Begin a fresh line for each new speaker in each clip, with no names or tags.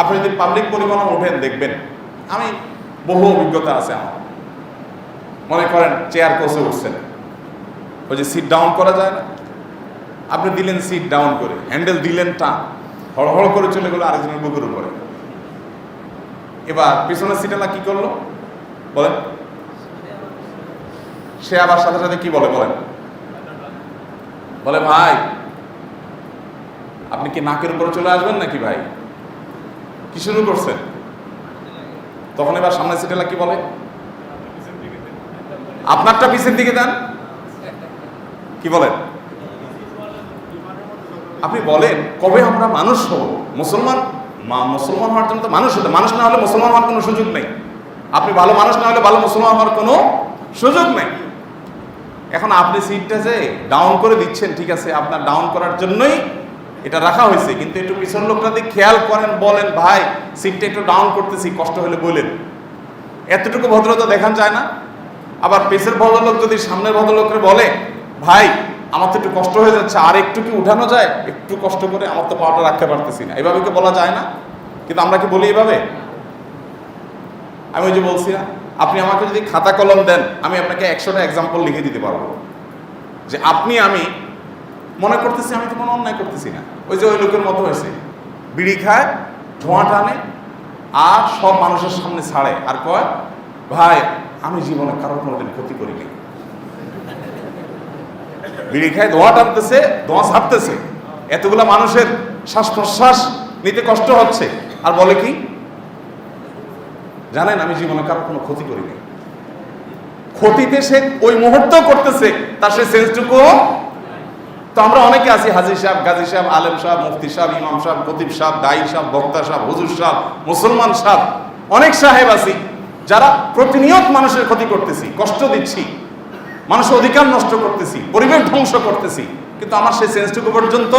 আপনি যদি পাবলিক পরিবহনে ওঠেন দেখবেন। আমি বহু অভিজ্ঞতা আছে আমার। মনে করেন চেয়ার কোচে উঠছেন। ওই যে সিট ডাউন করা যায় না? আপনি দিলেন সিট ডাউন করে হ্যান্ডেল দিলেন টান হড়হড় করে চলে গেলো আরেকজনের বুকের উপরে। এবার পিছনের সিটেলা কি করল? বলেন। সে আবার সাথে সাথে কি বলে, বলেন। বলে, ভাই, আপনি কি নাকের উপরে চলে আসবেন নাকি ভাই? কি শুরু করছেন তখন এবার সামনের সিটেলা কি বলে? আপনারটা পিছের দিকে দেন। কি বলেন? আপনি বলেন, কবে আমরা মানুষ হব? মুসলমান? মুসলমান হওয়ার জন্য তো মানুষ হতে মানুষ না হলে মুসলমান হওয়ার কোনো সুযোগ নেই। আপনি ভালো মানুষ না হলে ভালো মুসলমান হওয়ার কোনো সুযোগ নেই। এখন আপনি সিটটা যে ডাউন করে দিচ্ছেন, ঠিক আছে, আপনার ডাউন করার জন্যই এটা রাখা হয়েছে, কিন্তু একটু পিছন লোকটা দিয়ে খেয়াল করেন, বলেন, ভাই সিটটা একটু ডাউন করতেছি, কষ্ট হলে বলেন এতটুকু ভদ্রতা দেখান যায় না। আবার পেছের ভদ্রলোক যদি সামনের ভদ্রলোককে বলে, ভাই, আমার তো একটু কষ্ট হয়ে যাচ্ছে, আর একটু কি উঠানো যায়? একটু কষ্ট করে আমার তো পাওয়াটা রাখতে পারতেছি না। এভাবে কি বলা যায় না? কিন্তু আমরা কি বলি এভাবে? আমি ওই যে বলছি না, আপনি আমাকে যদি খাতা কলম দেন, আমি আপনাকে একশোটা এক্সাম্পল লিখে দিতে পারব। যে আপনি, আমি মনে করতেছি, আমি তো কোনো অন্যায় করতেছি না। ওই যে ওই লোকের মতো হয়েছে। বিড়ি খায়, ধোঁয়া টানে, আর সব মানুষের সামনে ছাড়ে। আর কয়, ভাই, আমি জীবনে কারোর কোনোদিন ক্ষতি করিনি। বিড়ি খায়, ধোঁয়া টানতেছে, ধোঁয়া ছাড়তেছে। এতগুলা মানুষের শ্বাস প্রশ্বাস নিতে কষ্ট হচ্ছে। আর বলে কি, জানেন, আমি জীবনে কারোর কোনো ক্ষতি করিনি। ক্ষতিতে সে ওই মুহূর্ত করতেছে, তার সে সেন্সটুকু তো আমরা অনেকে আছি হাজির সাহেব, গাজী সাহেব, আলেম সাহেব, মুফতি সাহেব, ইমাম সাহেব, খতিব সাহেব, দায়ী সাহেব, বক্তা সাহেব, হুজুর সাহেব, মুসলমান সাহেব, অনেক সাহেব আছি, যারা প্রতিনিয়ত মানুষের ক্ষতি করতেছি, কষ্ট দিচ্ছি, মানুষের অধিকার নষ্ট করতেছি, পরিবেশ ধ্বংস করতেছি, কিন্তু আমার সেই সেন্সটুকু পর্যন্ত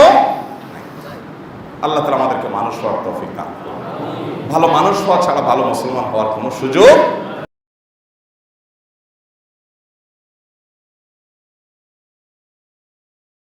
আল্লাহ তালা আমাদেরকে মানুষ হওয়ার তৌফিক ভালো মানুষ হওয়া ছাড়া ভালো মুসলমান হওয়ার কোনো সুযোগ